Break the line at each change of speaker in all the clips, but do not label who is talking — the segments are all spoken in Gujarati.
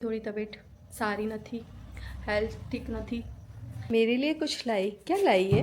थोड़ी तबीयत सारी નથી हेल्थ ठीक નથી मेरे लिए कुछ लाई क्या लाई है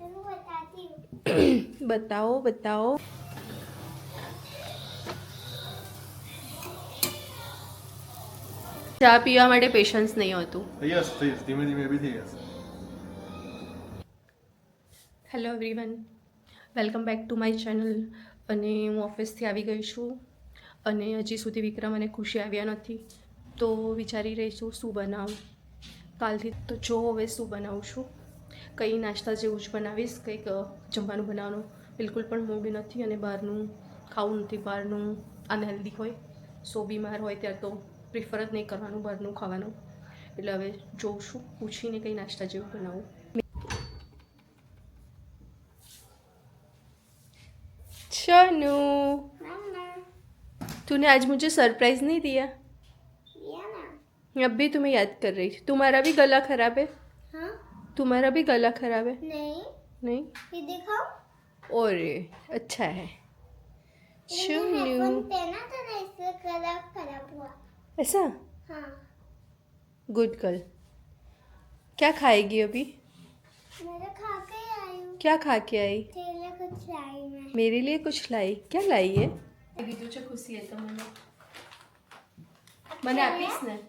तुमको बताती हूँ
बताओ बताओ ચા પીવા માટે પેશન્સ નહીં હોતું
યસ થઈ જશે ધીમે ધીમે બી થઈ જશે
hello everyone welcome back to my channel અને હું ઓફિસથી આવી ગઈ છું અને હજી સુધી વિક્રમ અને ખુશી આવ્યા નથી તો વિચારી રહી છું શું બનાવું કાલથી તો જો હવે શું બનાવું છું કંઈ નાસ્તા જેવું જ બનાવીશ કંઈક અ, જમવાનું બનાવવાનું બિલકુલ પણ મૂડ નથી અને બહારનું ખાવું નથી બહારનું અનહેલ્ધી હોય સો બીમાર હોય ત્યારે તો પ્રિફર જ નહીં કરવાનું બહારનું ખાવાનું એટલે હવે જોઉં છું પૂછીને કંઈ નાસ્તા જેવું બનાવું चनू
मम्मा
तूने आज मुझे सरप्राइज नहीं दिया
दिया ना
अब भी तुम्हें याद कर रही थी। तुम्हारा भी गला खराब है?
हाँ?
तुम्हारा भी गला खराब है?
नहीं।
नहीं?
ये देखो।
और अच्छा है। ऐसा? गुड गर्ल क्या खाएगी अभी?
खा
क्या खा के आई?
कुछ लाई
मेरे लिए कुछ लाई। क्या लाई है? तुझे खुशी
है तो मैंने
मैंने आप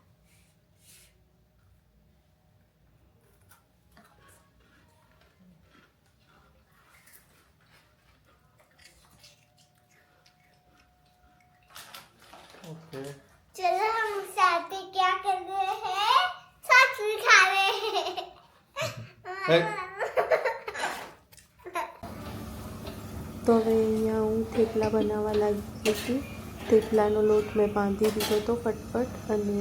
लो खा
ઓકે
चलो हम साथ ही क्या कर रहे हैं साथ में खा रहे हैं
તો હવે અહીંયા હું થેપલા બનાવવા લાગી હતી થેપલાનો લોટ મેં બાંધી દીધો હતો ફટફટ અને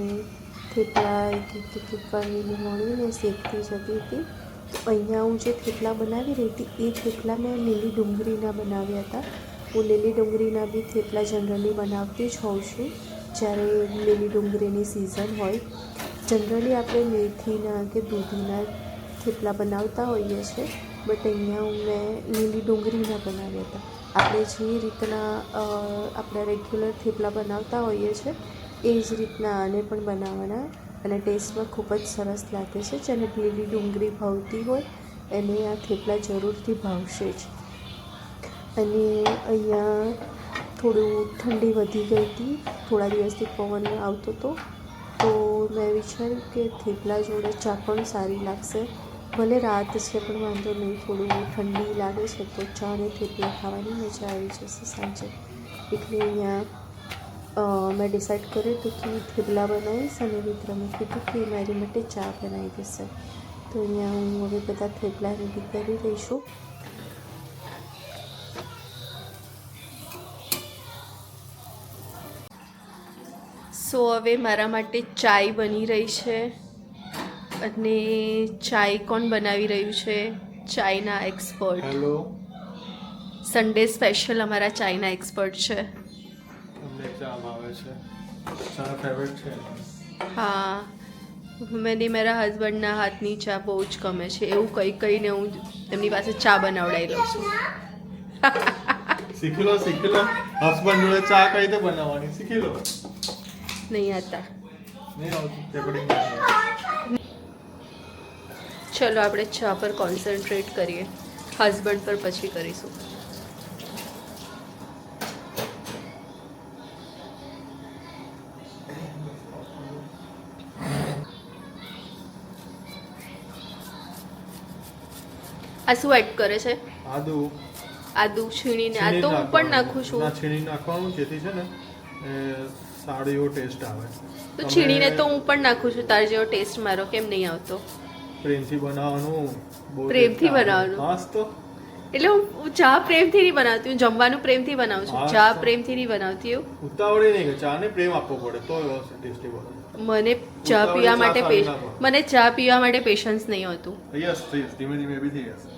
થેપલા એક એક એક એક કરીને વણીને શેકતી જતી હતી તો અહીંયા હું જે થેપલા બનાવી રહી હતી એ થેપલા મેં લીલી ડુંગળીના બનાવ્યા હતા હું લીલી ડુંગળીના બી થેપલા જનરલી બનાવતી જ હોઉં છું. જ્યારે લીલી ડુંગળીની સિઝન હોય, જનરલી આપણે મેથીના કે દૂધીના થેપલા બનાવતા હોઈએ છીએ બટ અહીંયા મેં લીલી ડુંગળીના બનાવ્યા હતા. આપણે જે રીતના આપણા રેગ્યુલર થેપલા બનાવતા હોઈએ છીએ, એ જ રીતના આને પણ બનાવવાના અને ટેસ્ટમાં ખૂબ જ સરસ લાગે છે. જેને લીલી ડુંગળી ભાવતી હોય, એને આ થેપલા જરૂરથી ભાવશે જ. અને અહીંયા થોડું ઠંડી વધી ગઈ હતી. થોડા દિવસથી પવન આવતો હતો. તો મેં વિચાર્યું કે થેપલા જોડે ચા પણ સારી લાગશે. ભલે રાત છે, પણ વાંધો નહીં. થોડું ઠંડી લાગે છે, તો ચા અને થેપલા ખાવાની મજા આવી જશે સાંજે. એટલે અહીંયા મેં ડિસાઈડ કર્યું હતું કે થેપલા બનાવીશ અને વિક્રમે કીધું કે મારી માટે ચા બનાવી દેશે. તો અહીંયા હું હવે બધા થેપલા રેડી કરી રહી સો હવે મારા માટે ચાય બની રહી છે અને ચાય કોણ બનાવી રહ્યું છે? China expert
hello
Sunday special અમારા ચાયના એક્સપર્ટ છે.
તમને ચા ભાવે છે. ચા ફેવરેટ છે.
હા. મને મારા હસબન્ડના હાથની ચા બહુ જ ગમે છે. એવું કઈ કઈને હું એમની પાસે ચા બનાવડાવી લઉં છું.
શીખી લો શીખી લો. હસબન્ડ જોડે ચા કઈ રીતે બનાવવાની? શીખી લો.
નહીં હતા.
આવતું
ચલો આપણે ચા પર કોન્સન્ટ્રેટ કરીએ. હસબન્ડ પર પછી કરીશું. આ શું એડ કરે છે?
આદુ.
આદુ છીણીને. આ તો હું પણ નાખું છું.
ના છીણી નાખવાનું જેથી છે ને સારો એવો ટેસ્ટ આવે.
તો છીણીને તો હું પણ નાખું છું તાર જેવો ટેસ્ટ મારો કેમ નહીં આવતો?
પ્રેમથી બનાવવાનું
પ્રેમથી બનાવવાનું.
હાસ
એટલે હું ચા પ્રેમથી નહીં બનાવતી હું જમવાનું પ્રેમથી બનાવું છું. ચા પ્રેમથી નહીં બનાવતી હું.
ઉતાવળે નહીં કે ચાને પ્રેમ આપવો પડે તો ટેસ્ટી બને.
મને ચા પીવા માટે
ના.
મને ચા પીવા માટે પેશન્સ નહીં હોતું.
યસ ધીમે ધીમે બી થઈ જશે.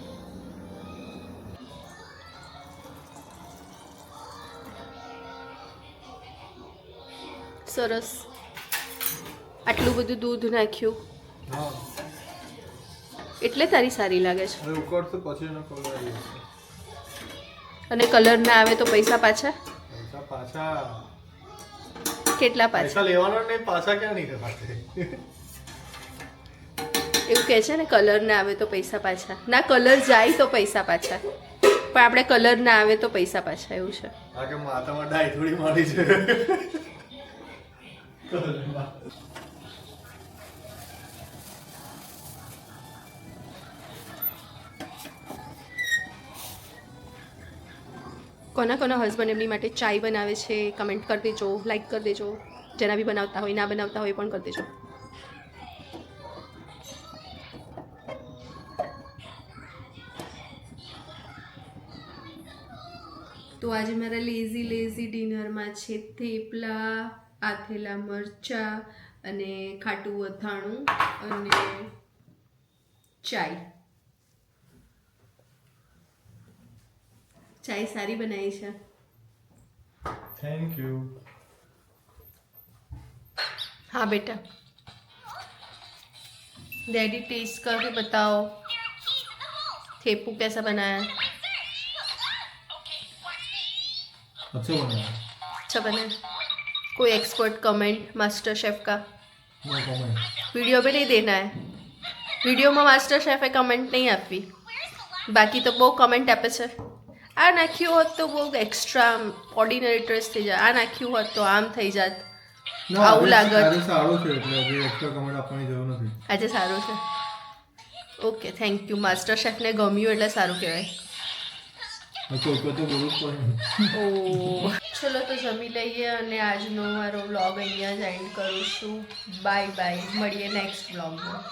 સરસ. આટલું બધું દૂધ નાખ્યું. એટલે તારી સારી લાગે છે. અને કલર ના આવે તો પૈસા પાછા?
પાછા?
કેટલા પાછા?
લેવાનો નહીં પાછા ક્યાં નહીં
એવું કહે છે ને કલર ના આવે તો પૈસા પાછા. ના કલર જાય તો પૈસા પાછા. પણ આપણે કલર ના આવે તો પૈસા પાછા એવું છે.
માથામાં ડાય થોડી મારી છે.
કોના કોના હસબન્ડ એમની માટે ચાય બનાવે છે કમેન્ટ કરી દેજો લાઈક કરી દેજો. જેના બી બનાવતા હોય, ના બનાવતા હોય પણ કરી દેજો. તો આજે મારા લેઝી લેઝી ડિનરમાં છે થેપલા. આથેલા મરચા અને ખાટું અથાણું અને ચાય ચાય સારી બનાવી છે
થેન્ક યુ
हाँ बेटा डैडी टेस्ट करके बताओ थेपू कैसा बनाया है
अच्छा बना
अच्छा बना है कोई एक्सपर्ट कमेंट मास्टर शेफ का
नो कमेंट
वीडियो पे नहीं देना है વિડીયોમાં માસ્ટર શેફે કમેન્ટ નહીં આપવી બાકી તો બહુ કમેન્ટ આપે છે આ નાખ્યું હોત તો બહુ એક્સ્ટ્રા ઓર્ડિનરી ડ્રેસ થઈ જાય આ નાખ્યું હોત તો આમ થઈ જાત આવું લાગત.
આજે સારું છે એટલે હજી એક્સ્ટ્રા કમેન્ટ આપવાની જરૂર નથી
આજે સારું છે ઓકે થેન્ક યુ માસ્ટર શેફને ગમ્યું એટલે સારું કહેવાય
કોઈ કોઈ તો બોલવું જ પડે
ઓ ચલો તો જમી લઈએ અને આજનો મારો વ્લોગ અહીંયા જ એન્ડ કરું છું. બાય બાય મળીએ નેક્સ્ટ વ્લોગમાં